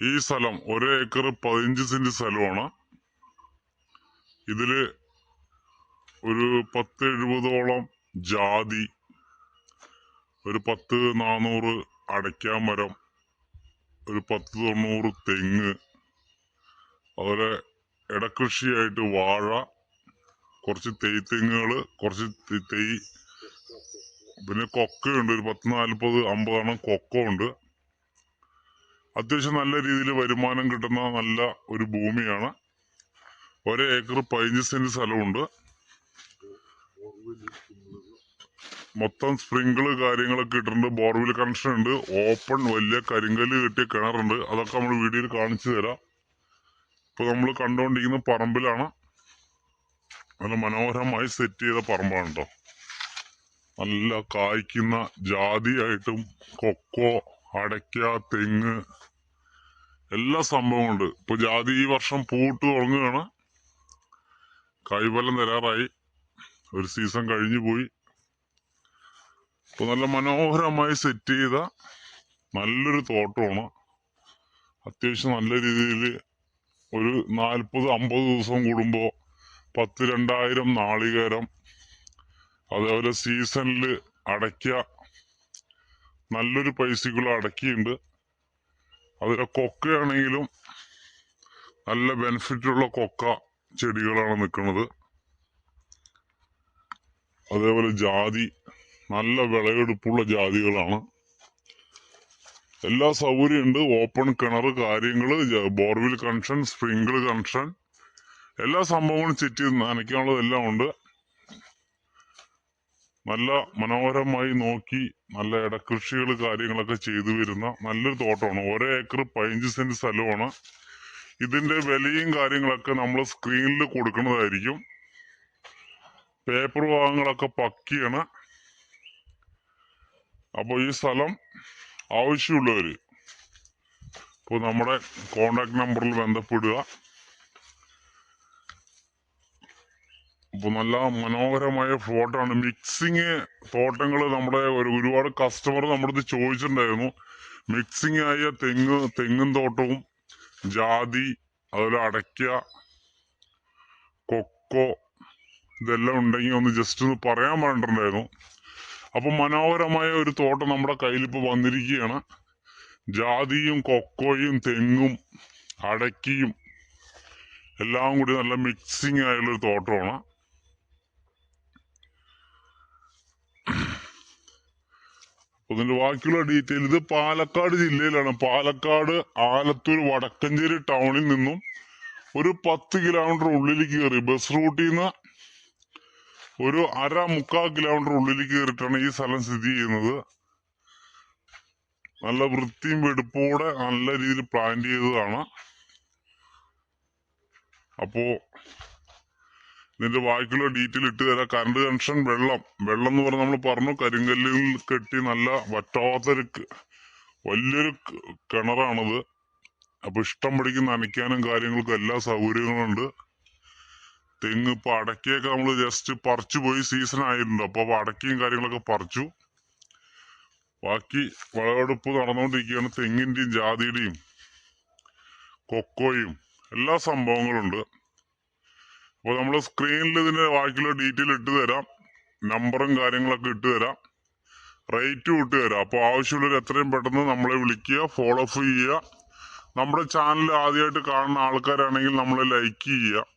ഈ സ്ഥലം ഒരു ഏക്കർ പതിനഞ്ച് സെന്റ് സ്ഥലമാണ്. ഇതിൽ ഒരു പത്ത് എഴുപതോളം ജാതി ഒരു പത്ത് നാനൂറ് അടയ്ക്കാമരം ഒരു പത്ത് തൊണ്ണൂറ് തെങ്ങ് അതുപോലെ ഇടകൃഷിയായിട്ട് വാഴ കുറച്ച് തെയ്ത്തെങ്ങുകൾ കുറച്ച് തെയ് പിന്നെ കൊക്കയുണ്ട് ഒരു പത്ത് നാൽപ്പത് അമ്പതെണ്ണം കൊക്ക ഉണ്ട് അത്യാവശ്യം നല്ല രീതിയിൽ വരുമാനം കിട്ടുന്ന നല്ല ഒരു ഭൂമിയാണ്. ഒരു ഏക്കർ പതിനഞ്ച് സെന്റ് സ്ഥലമുണ്ട്. മൊത്തം സ്പ്രിങ്കിൾ കാര്യങ്ങളൊക്കെ ഇട്ടിട്ടുണ്ട്. ബോർവെൽ കണക്ഷൻ ഉണ്ട്. ഓപ്പൺ വലിയ കരിങ്കല്ല് കെട്ടിയ കിണറുണ്ട്. അതൊക്കെ നമ്മൾ വീഡിയോയിൽ കാണിച്ചു തരാം. ഇപ്പൊ നമ്മൾ കണ്ടുകൊണ്ടിരിക്കുന്ന പറമ്പിലാണ് നല്ല മനോഹരമായി സെറ്റ് ചെയ്ത പറമ്പാണ് കേട്ടോ നല്ല കായ്ക്കുന്ന ജാതിയായിട്ടും കൊക്കോ അടയ്ക്ക തെങ്ങ്. എല്ലാ സംഭവമുണ്ട് ഇപ്പൊ ജാതി ഈ വർഷം പൂട്ട് തുടങ്ങുകയാണ്. കായ്ഫലം തരാറായി. ഒരു സീസൺ കഴിഞ്ഞു പോയി. ഇപ്പൊ നല്ല മനോഹരമായി സെറ്റ് ചെയ്ത നല്ലൊരു തോട്ടമാണ്. അത്യാവശ്യം നല്ല രീതിയിൽ ഒരു നാൽപ്പത് അമ്പത് ദിവസം കൂടുമ്പോൾ പത്ത് രണ്ടായിരം നാളികേരം അതേപോലെ സീസണിൽ അടയ്ക്ക നല്ലൊരു പൈസക്കുള്ള അടക്കിയുണ്ട്. അതിലെ കൊക്കയാണെങ്കിലും നല്ല ബെനിഫിറ്റ് ഉള്ള കൊക്ക ചെടികളാണ് നിൽക്കുന്നത് അതേപോലെ ജാതി നല്ല വിളവെടുപ്പുള്ള ജാതികളാണ്. എല്ലാ സൗകര്യമുണ്ട് ഓപ്പൺ കിണർ കാര്യങ്ങൾ ജ- ബോർവെൽ കണക്ഷൻ സ്പ്രിങ്കിൾ കണക്ഷൻ എല്ലാ സംഭവങ്ങളും ചെറ്റ് നനയ്ക്കാനുള്ളതെല്ലാം ഉണ്ട്. നല്ല മനോഹരമായി നോക്കി നല്ല ഇടകൃഷികൾ കാര്യങ്ങളൊക്കെ ചെയ്തു വരുന്ന നല്ലൊരു തോട്ടമാണ്. ഒരേ ഏക്കർ പതിനഞ്ച് സെന്റ് സ്ഥലമാണ്. ഇതിന്റെ വിലയും കാര്യങ്ങളൊക്കെ നമ്മൾ സ്ക്രീനിൽ കൊടുക്കുന്നതായിരിക്കും. പേപ്പർ ഭാഗങ്ങളൊക്കെ പക്കിയാണ്. അപ്പോൾ ഈ സ്ഥലം ആവശ്യമുള്ളവർ ഇപ്പോൾ നമ്മുടെ കോണ്ടാക്ട് നമ്പറിൽ ബന്ധപ്പെടുക. അപ്പോൾ നല്ല മനോഹരമായ ഫോട്ടോ ആണ് മിക്സിങ് തോട്ടങ്ങൾ നമ്മുടെ ഒരു ഒരുപാട് കസ്റ്റമർ നമ്മുടെ അടുത്ത് ചോദിച്ചിട്ടുണ്ടായിരുന്നു. മിക്സിങ് ആയ തെങ്ങ് തെങ്ങും തോട്ടവും ജാതി അതുപോലെ അടയ്ക്ക കൊക്കോ ഇതെല്ലാം ഉണ്ടെങ്കിൽ ഒന്ന് ജസ്റ്റ് ഒന്ന് പറയാൻ പറഞ്ഞിട്ടുണ്ടായിരുന്നു. അപ്പൊ മനോഹരമായ ഒരു തോട്ടം നമ്മുടെ കയ്യിൽ ഇപ്പൊ വന്നിരിക്കുകയാണ്. ജാതിയും കൊക്കോയും തെങ്ങും അടയ്ക്കയും എല്ലാം കൂടി നല്ല മിക്സിങ് ആയുള്ളൊരു തോട്ടമാണ്. ഇതിന്റെ ബാക്കിയുള്ള ഡീറ്റെയിൽ ഇത് പാലക്കാട് ജില്ലയിലാണ്. പാലക്കാട് ആലത്തൂർ വടക്കഞ്ചേരി ടൗണിൽ നിന്നും ഒരു പത്ത് കിലോമീറ്റർ ഉള്ളിലേക്ക് കയറി. ബസ് റൂട്ടിൽ നിന്ന് ഒരു അര മുക്കാൽ കിലോമീറ്റർ ഉള്ളിലേക്ക് കയറിയിട്ടാണ് ഈ സ്ഥലം സ്ഥിതി ചെയ്യുന്നത്. നല്ല വൃത്തിയും വെടുപ്പോടെ നല്ല രീതിയിൽ പ്ലാൻ ചെയ്തതാണ്. അപ്പോ ഇതിന്റെ ബാക്കിയുള്ള ഡീറ്റെയിൽ ഇട്ട് തരാം. കറണ്ട് കണക്ഷൻ വെള്ളം. വെള്ളം എന്ന് പറഞ്ഞാൽ നമ്മൾ പറഞ്ഞു കരിങ്കല്ലിൽ കെട്ടി നല്ല വറ്റാത്തൊരു വലിയൊരു കിണറാണത്. അപ്പൊ ഇഷ്ടം പിടിക്ക് നനയ്ക്കാനും കാര്യങ്ങൾക്കും എല്ലാ സൗകര്യങ്ങളും ഉണ്ട്. തെങ്ങ് ഇപ്പൊ അടക്കയൊക്കെ നമ്മൾ ജസ്റ്റ് പറിച്ചു പോയി സീസൺ ആയിട്ടുണ്ട്. അപ്പൊ അടക്കയും കാര്യങ്ങളൊക്കെ പറിച്ചു. ബാക്കി വിളവെടുപ്പ് നടന്നുകൊണ്ടിരിക്കുകയാണ് തെങ്ങിന്റെയും ജാതിയുടെയും കൊക്കോയും. എല്ലാ സംഭവങ്ങളും ഉണ്ട് അപ്പൊ നമ്മൾ സ്ക്രീനിൽ ഇതിന്റെ ബാക്കിയുള്ള ഡീറ്റെയിൽ ഇട്ട് തരാം. നമ്പറും കാര്യങ്ങളൊക്കെ ഇട്ട് തരാം. റേറ്റും ഇട്ട് തരാം. അപ്പോൾ ആവശ്യമുള്ളവർ എത്രയും പെട്ടെന്ന് നമ്മളെ വിളിക്കുക ഫോളോ അപ്പ് ചെയ്യുക. നമ്മുടെ ചാനൽ ആദ്യമായിട്ട് കാണുന്ന ആൾക്കാരാണെങ്കിൽ നമ്മളെ ലൈക്ക് ചെയ്യുക.